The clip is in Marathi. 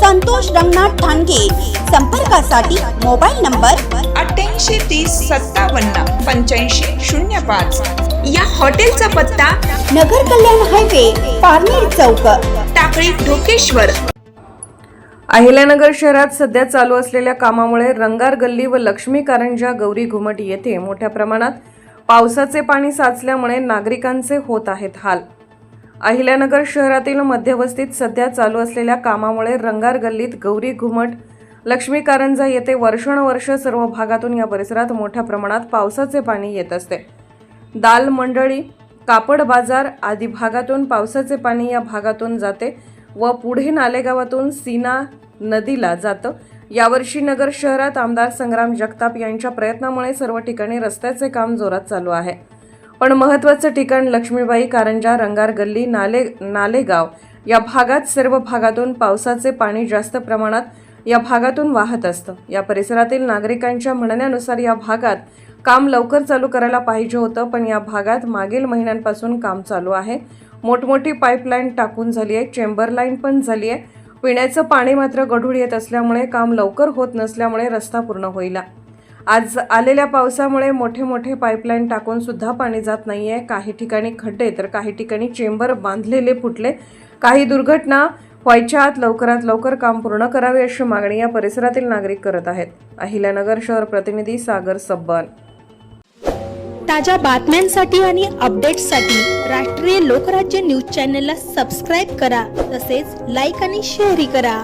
संतोष रंगनाथ ठाणगे. संपर्कासाठी मोबाईल नंबर अठ्ठ्याऐंशी तीस सत्तावन्न पंच्याऐंशी शून्य पाच. या हॉटेलचा पत्ता नगर कल्याण हायवे पारनेर चौक. टाकळी ढोकेश्वर. अहिल्यानगर शहरात सध्या चालू असलेल्या कामामुळे रंगार गल्ली व लक्ष्मी कारंजा गौरी घुमट येथे मोठ्या प्रमाणात पावसाचे पाणी साचल्यामुळे नागरिकांचे होत आहेत हाल. अहिल्यानगर शहरातील मध्यवस्तीत सध्या चालू असलेल्या कामामुळे रंगार गल्लीत गौरी घुमट. लक्ष्मी कारंजा येथे वर्षानुवर्ष सर्व भागातून या परिसरात मोठ्या प्रमाणात पावसाचे पाणी येत असते. दाल मंडळी कापड बाजार आदी भागातून पावसाचे पाणी या भागातून जाते व पुढे नालेगावातून सीना नदीला जातं. यावर्षी नगर शहरात आमदार संग्राम जगताप यांच्या प्रयत्नामुळे सर्व ठिकाणी रस्त्याचे काम जोरात चालू आहे. पण महत्त्वाचं ठिकाण लक्ष्मीबाई कारंजा रंगार गल्ली नाले नालेगाव. या भागात सर्व भागातून पावसाचे पाणी जास्त प्रमाणात या भागातून वाहत असतं. या परिसरातील नागरिकांच्या म्हणण्यानुसार या भागात काम लवकर चालू करायला पाहिजे होतं पण या भागात मागील महिन्यांपासून काम चालू आहे. मोठमोठी पाईपलाईन टाकून झाली आहे चेंबर लाईन पण झाली आहे. पिण्याचं पाणी मात्र गढूळ येत असल्यामुळे काम लवकर होत नसल्यामुळे रस्ता पूर्ण होईला आज आलेल्या पावसामुळे मोठे मोठे पाईपलाईन टाकून सुद्धा पाणी जात नाही आहे काही ठिकाणी खड्डे तर काही ठिकाणी चेंबर बांधलेले फुटले. काही दुर्घटना व्हायच्या आत लवकरात लवकर काम पूर्ण करावे अशी मागणी या परिसरातील नागरिक करत आहेत. अहिल्यानगर शहर प्रतिनिधी सागर सब्बान ताज्या बातम्यांसाठी आणि अपडेट्ससाठी राष्ट्रीय लोकराज्य न्यूज चॅनलला सबस्क्राईब करा. तसेच लाईक आणि शेअरही करा.